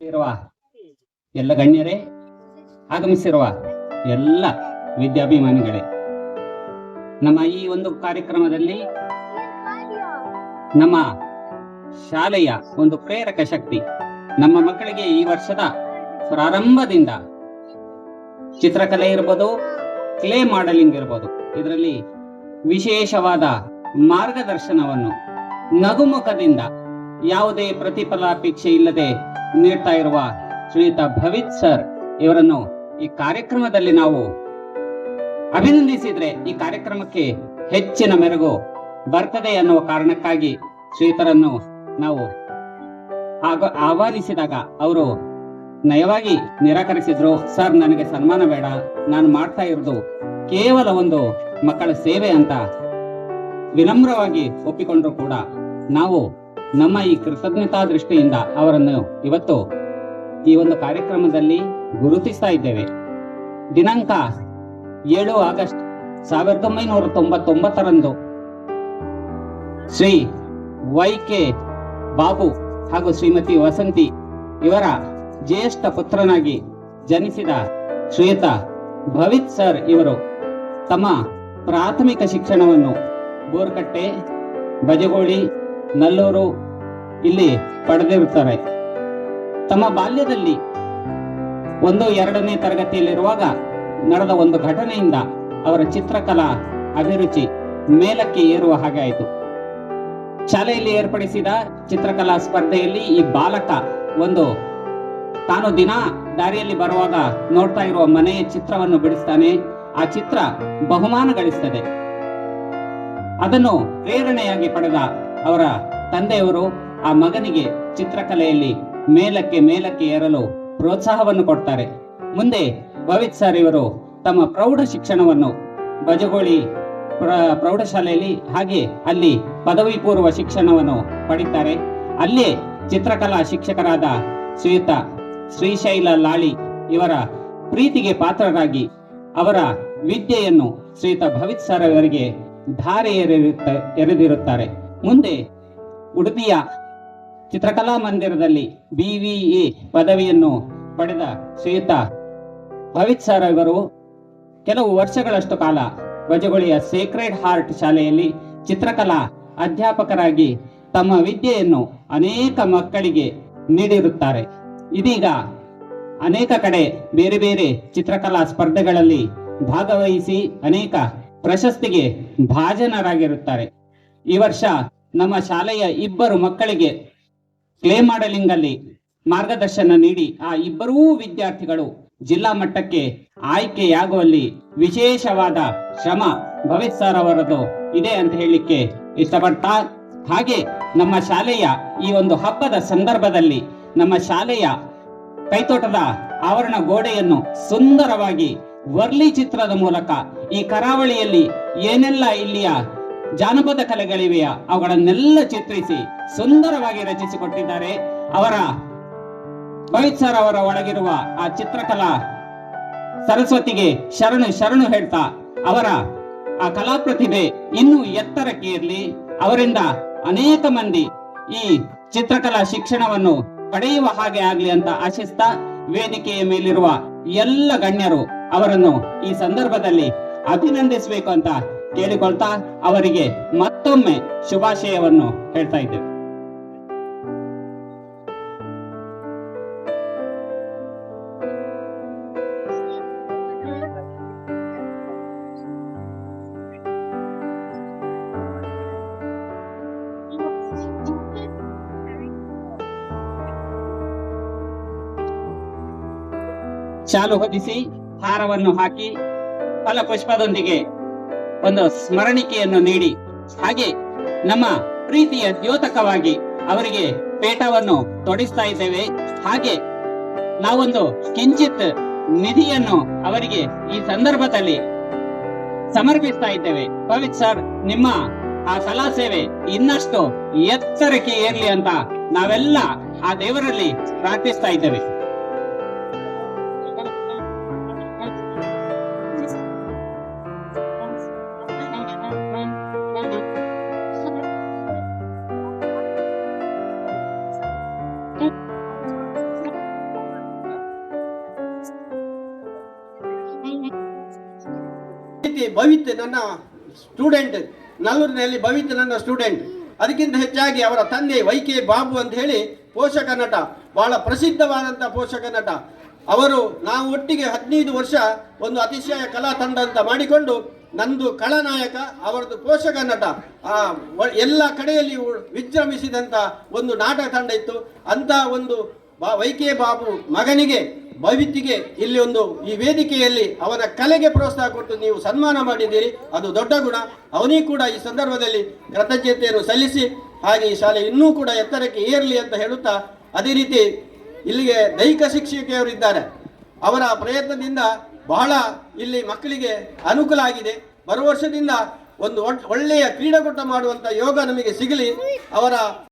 ಇರುವ ಎಲ್ಲ ಗಣ್ಯರೇ, ಆಗಮಿಸಿರುವ ಎಲ್ಲ ವಿದ್ಯಾಭಿಮಾನಿಗಳೇ, ನಮ್ಮ ಈ ಒಂದು ಕಾರ್ಯಕ್ರಮದಲ್ಲಿ ನಮ್ಮ ಶಾಲೆಯ ಒಂದು ಪ್ರೇರಕ ಶಕ್ತಿ, ನಮ್ಮ ಮಕ್ಕಳಿಗೆ ಈ ವರ್ಷದ ಪ್ರಾರಂಭದಿಂದ ಚಿತ್ರಕಲೆ ಇರ್ಬೋದು ಕ್ಲೇ ಮಾಡಲಿಂಗ್ ಇರ್ಬೋದು, ಇದರಲ್ಲಿ ವಿಶೇಷವಾದ ಮಾರ್ಗದರ್ಶನವನ್ನು ನಗುಮುಖದಿಂದ ಯಾವುದೇ ಪ್ರತಿಫಲಾಪೇಕ್ಷೆ ಇಲ್ಲದೆ ನೀಡ್ತಾ ಇರುವ ಶ್ರೀಯುತ ಭವಿತ್ ಸರ್ ಇವರನ್ನು ಈ ಕಾರ್ಯಕ್ರಮದಲ್ಲಿ ನಾವು ಅಭಿನಂದಿಸಿದ್ರೆ ಈ ಕಾರ್ಯಕ್ರಮಕ್ಕೆ ಹೆಚ್ಚಿನ ಮೆರುಗು ಬರ್ತದೆ ಅನ್ನುವ ಕಾರಣಕ್ಕಾಗಿ ಶ್ರೀತರನ್ನು ನಾವು ಆಹ್ವಾನಿಸಿದಾಗ ಅವರು ನಯವಾಗಿ ನಿರಾಕರಿಸಿದ್ರು. ಸರ್, ನನಗೆ ಸನ್ಮಾನ ಬೇಡ. ನಾನು ಮಾಡ್ತಾ ಇರೋದು ಕೇವಲ ಒಂದು ಮಕ್ಕಳ ಸೇವೆ ಅಂತ ವಿನಮ್ರವಾಗಿ ಒಪ್ಪಿಕೊಂಡ್ರು ಕೂಡ ನಾವು ನಮ್ಮ ಈ ಕೃತಜ್ಞತಾ ದೃಷ್ಟಿಯಿಂದ ಅವರನ್ನು ಇವತ್ತು ಈ ಒಂದು ಕಾರ್ಯಕ್ರಮದಲ್ಲಿ ಗುರುತಿಸ್ತಾ ಇದ್ದೇವೆ. ದಿನಾಂಕ ಏಳು ಆಗಸ್ಟ್ ಸಾವಿರದ ಒಂಬೈನೂರ ತೊಂಬತ್ತೊಂಬತ್ತರಂದು ಶ್ರೀ ವೈ ಕೆ ಬಾಬು ಹಾಗೂ ಶ್ರೀಮತಿ ವಸಂತಿ ಇವರ ಜ್ಯೇಷ್ಠ ಪುತ್ರನಾಗಿ ಜನಿಸಿದ ಶ್ವೇತ ಭವಿತ್ ಸರ್ ಇವರು ತಮ್ಮ ಪ್ರಾಥಮಿಕ ಶಿಕ್ಷಣವನ್ನು ಬೋರ್ಕಟ್ಟೆ, ಬಜಗೋಳಿ, ನಲ್ಲೂರು ಇಲ್ಲಿ ಪಡೆದಿರುತ್ತಾರೆ. ತಮ್ಮ ಬಾಲ್ಯದಲ್ಲಿ ಒಂದು, ಎರಡನೇ ತರಗತಿಯಲ್ಲಿರುವಾಗ ನಡೆದ ಒಂದು ಘಟನೆಯಿಂದ ಅವರ ಚಿತ್ರಕಲಾ ಅಭಿರುಚಿ ಮೇಲಕ್ಕೆ ಏರುವ ಹಾಗೆ ಆಯಿತು. ಶಾಲೆಯಲ್ಲಿ ಏರ್ಪಡಿಸಿದ ಚಿತ್ರಕಲಾ ಸ್ಪರ್ಧೆಯಲ್ಲಿ ಈ ಬಾಲಕ ಒಂದು ತಾನು ದಿನ ದಾರಿಯಲ್ಲಿ ಬರುವಾಗ ನೋಡ್ತಾ ಇರುವ ಮನೆಯ ಚಿತ್ರವನ್ನು ಬಿಡಿಸ್ತಾನೆ. ಆ ಚಿತ್ರ ಬಹುಮಾನ ಗಳಿಸ್ತದೆ ಅದನ್ನು ಪ್ರೇರಣೆಯಾಗಿ ಪಡೆದ ಅವರ ತಂದೆಯವರು ಆ ಮಗನಿಗೆ ಚಿತ್ರಕಲೆಯಲ್ಲಿ ಮೇಲಕ್ಕೆ ಮೇಲಕ್ಕೆ ಏರಲು ಪ್ರೋತ್ಸಾಹವನ್ನು ಕೊಡ್ತಾರೆ. ಮುಂದೆ ಭವಿತ್ ಸರ್ ಇವರು ತಮ್ಮ ಪ್ರೌಢ ಶಿಕ್ಷಣವನ್ನು ಬಜಗೋಳಿ ಪ್ರ- ಪ್ರೌಢಶಾಲೆಯಲ್ಲಿ ಹಾಗೆ ಅಲ್ಲಿ ಪದವಿ ಪೂರ್ವ ಶಿಕ್ಷಣವನ್ನು ಪಡಿತಾರೆ. ಅಲ್ಲೇ ಚಿತ್ರಕಲಾ ಶಿಕ್ಷಕರಾದ ಶ್ರೀಯುತ ಶ್ರೀಶೈಲ ಲಾಳಿ ಇವರ ಪ್ರೀತಿಗೆ ಪಾತ್ರರಾಗಿ ಅವರ ವಿದ್ಯೆಯನ್ನು ಶ್ರೀಯುತ ಭವಿತ್ ಸರ್ ಅವರಿಗೆ ಧಾರೆ ಎರೆದಿರುತ್ತ ಎರೆದಿರುತ್ತಾರೆ. ಮುಂದೆ ಉಡುಪಿಯ ಚಿತ್ರಕಲಾ ಮಂದಿರದಲ್ಲಿ ಬಿವಿಎ ಪದವಿಯನ್ನು ಪಡೆದ ಶ್ರೀಯುತ ಭವಿತ್ ಸರ್ ಇವರು ಕೆಲವು ವರ್ಷಗಳಷ್ಟು ಕಾಲ ಬಜಗುಳಿಯ ಸೇಕ್ರೆಡ್ ಹಾರ್ಟ್ ಶಾಲೆಯಲ್ಲಿ ಚಿತ್ರಕಲಾ ಅಧ್ಯಾಪಕರಾಗಿ ತಮ್ಮ ವಿದ್ಯೆಯನ್ನು ಅನೇಕ ಮಕ್ಕಳಿಗೆ ನೀಡಿರುತ್ತಾರೆ. ಇದೀಗ ಅನೇಕ ಕಡೆ ಬೇರೆ ಬೇರೆ ಚಿತ್ರಕಲಾ ಸ್ಪರ್ಧೆಗಳಲ್ಲಿ ಭಾಗವಹಿಸಿ ಅನೇಕ ಪ್ರಶಸ್ತಿಗೆ ಭಾಜನರಾಗಿರುತ್ತಾರೆ. ಈ ವರ್ಷ ನಮ್ಮ ಶಾಲೆಯ ಇಬ್ಬರು ಮಕ್ಕಳಿಗೆ ಕ್ಲೇ ಮಾಡಲಿಂಗ್ ಅಲ್ಲಿ ಮಾರ್ಗದರ್ಶನ ನೀಡಿ ಆ ಇಬ್ಬರೂ ವಿದ್ಯಾರ್ಥಿಗಳು ಜಿಲ್ಲಾ ಮಟ್ಟಕ್ಕೆ ಆಯ್ಕೆಯಾಗುವಲ್ಲಿ ವಿಶೇಷವಾದ ಶ್ರಮ ಭವಿತ್ ಸರ್ ಅವರದು ಇದೆ ಅಂತ ಹೇಳಲಿಕ್ಕೆ ಇಷ್ಟಪಡ್ತಾ ಹಾಗೆ ನಮ್ಮ ಶಾಲೆಯ ಈ ಒಂದು ಹಬ್ಬದ ಸಂದರ್ಭದಲ್ಲಿ ನಮ್ಮ ಶಾಲೆಯ ಕೈತೋಟದ ಆವರಣ ಗೋಡೆಯನ್ನು ಸುಂದರವಾಗಿ ವರ್ಲಿ ಚಿತ್ರದ ಮೂಲಕ ಈ ಕರಾವಳಿಯಲ್ಲಿ ಏನೆಲ್ಲ ಇಲ್ಲಿಯ ಜಾನಪದ ಕಲೆಗಳಿವೆಯಾ? ಅವುಗಳನ್ನೆಲ್ಲ ಚಿತ್ರಿಸಿ ಸುಂದರವಾಗಿ ರಚಿಸಿಕೊಟ್ಟಿದ್ದಾರೆ. ಅವರ ಭವಿತ್ ಸರ್ ಅವರ ಒಳಗಿರುವ ಆ ಚಿತ್ರಕಲಾ ಸರಸ್ವತಿಗೆ ಶರಣು ಶರಣು ಹೇಳ್ತಾ, ಅವರ ಆ ಕಲಾ ಪ್ರತಿಭೆ ಇನ್ನೂ ಎತ್ತರಕ್ಕೆ ಇರಲಿ. ಅವರಿಂದ ಅನೇಕ ಮಂದಿ ಈ ಚಿತ್ರಕಲಾ ಶಿಕ್ಷಣವನ್ನು ಪಡೆಯುವ ಹಾಗೆ ಆಗ್ಲಿ ಅಂತ ಆಶಿಸ್ತಾ ವೇದಿಕೆಯ ಮೇಲಿರುವ ಎಲ್ಲ ಗಣ್ಯರು ಅವರನ್ನು ಈ ಸಂದರ್ಭದಲ್ಲಿ ಅಭಿನಂದಿಸಬೇಕು ಅಂತ ಕೇಳಿಕೊಳ್ತಾ ಅವರಿಗೆ ಮತ್ತೊಮ್ಮೆ ಶುಭಾಶಯವನ್ನು ಹೇಳ್ತಾ ಇದ್ದೇವೆ ಶಾಲು ಹೊದಿಸಿ ಹಾರವನ್ನು ಹಾಕಿ ಫಲಪುಷ್ಪದೊಂದಿಗೆ ಒಂದು ಸ್ಮರಣಿಕೆಯನ್ನು ನೀಡಿ. ಹಾಗೆ ನಮ್ಮ ಪ್ರೀತಿಯ ದ್ಯೋತಕವಾಗಿ ಅವರಿಗೆ ಪೇಟವನ್ನು ತೊಡಿಸ್ತಾ ಇದ್ದೇವೆ. ಹಾಗೆ ನಾವೊಂದು ಕಿಂಚಿತ್ ನಿಧಿಯನ್ನು ಅವರಿಗೆ ಈ ಸಂದರ್ಭದಲ್ಲಿ ಸಮರ್ಪಿಸ್ತಾ ಇದ್ದೇವೆ. ಪವಿತ್ ಸರ್, ನಿಮ್ಮ ಆ ಕಲಾ ಸೇವೆ ಇನ್ನಷ್ಟು ಎತ್ತರಕ್ಕೆ ಏರ್ಲಿ ಅಂತ ನಾವೆಲ್ಲ ಆ ದೇವರಲ್ಲಿ ಪ್ರಾರ್ಥಿಸ್ತಾ ಇದ್ದೇವೆ. ರೀತಿ ಭವಿತ್ ನನ್ನ ಸ್ಟೂಡೆಂಟ್ ನಲ್ಲೂರಿನಲ್ಲಿ ಭವಿತ್ ನನ್ನ ಸ್ಟೂಡೆಂಟ್ ಅದಕ್ಕಿಂತ ಹೆಚ್ಚಾಗಿ ಅವರ ತಂದೆ ವೈ ಕೆ ಬಾಬು ಅಂತ ಹೇಳಿ ಪೋಷಕ ನಟ, ಬಹಳ ಪ್ರಸಿದ್ಧವಾದಂಥ ಪೋಷಕ ನಟ. ಅವರು ನಾವು ಒಟ್ಟಿಗೆ ಹದಿನೈದು ವರ್ಷ ಒಂದು ಅತಿಶಯ ಕಲಾ ತಂಡ ಅಂತ ಮಾಡಿಕೊಂಡು ನಂದು ಕಳನಾಯಕ ಅವರದ್ದು ಪೋಷಕ ನಟ. ಆ ಎಲ್ಲ ಕಡೆಯಲ್ಲಿ ವಿಜೃಂಭಿಸಿದಂಥ ಒಂದು ನಾಟಕ ತಂಡ ಇತ್ತು. ಅಂತ ಒಂದು ಬಾ, ವೈ ಕೆ ಬಾಬು ಮಗನಿಗೆ ಭವಿತಿಗೆ ಇಲ್ಲಿ ಒಂದು ಈ ವೇದಿಕೆಯಲ್ಲಿ ಅವನ ಕಲೆಗೆ ಪ್ರೋತ್ಸಾಹ ಕೊಟ್ಟು ನೀವು ಸನ್ಮಾನ ಮಾಡಿದ್ದೀರಿ, ಅದು ದೊಡ್ಡ ಗುಣ. ಅವನಿಗೆ ಕೂಡ ಈ ಸಂದರ್ಭದಲ್ಲಿ ಕೃತಜ್ಞತೆಯನ್ನು ಸಲ್ಲಿಸಿ, ಹಾಗೆ ಈ ಶಾಲೆ ಇನ್ನೂ ಕೂಡ ಎತ್ತರಕ್ಕೆ ಏರಲಿ ಅಂತ ಹೇಳುತ್ತಾ, ಅದೇ ರೀತಿ ಇಲ್ಲಿಗೆ ದೈಹಿಕ ಶಿಕ್ಷಕಿಯವರು ಇದ್ದಾರೆ. ಅವರ ಪ್ರಯತ್ನದಿಂದ ಬಹಳ ಇಲ್ಲಿ ಮಕ್ಕಳಿಗೆ ಅನುಕೂಲ ಆಗಿದೆ. ಬರುವ ವರ್ಷದಿಂದ ಒಂದು ಒಳ್ಳೆಯ ಕ್ರೀಡಾಕೂಟ ಮಾಡುವಂತ ಯೋಗ ನಮಗೆ ಸಿಗಲಿ. ಅವರ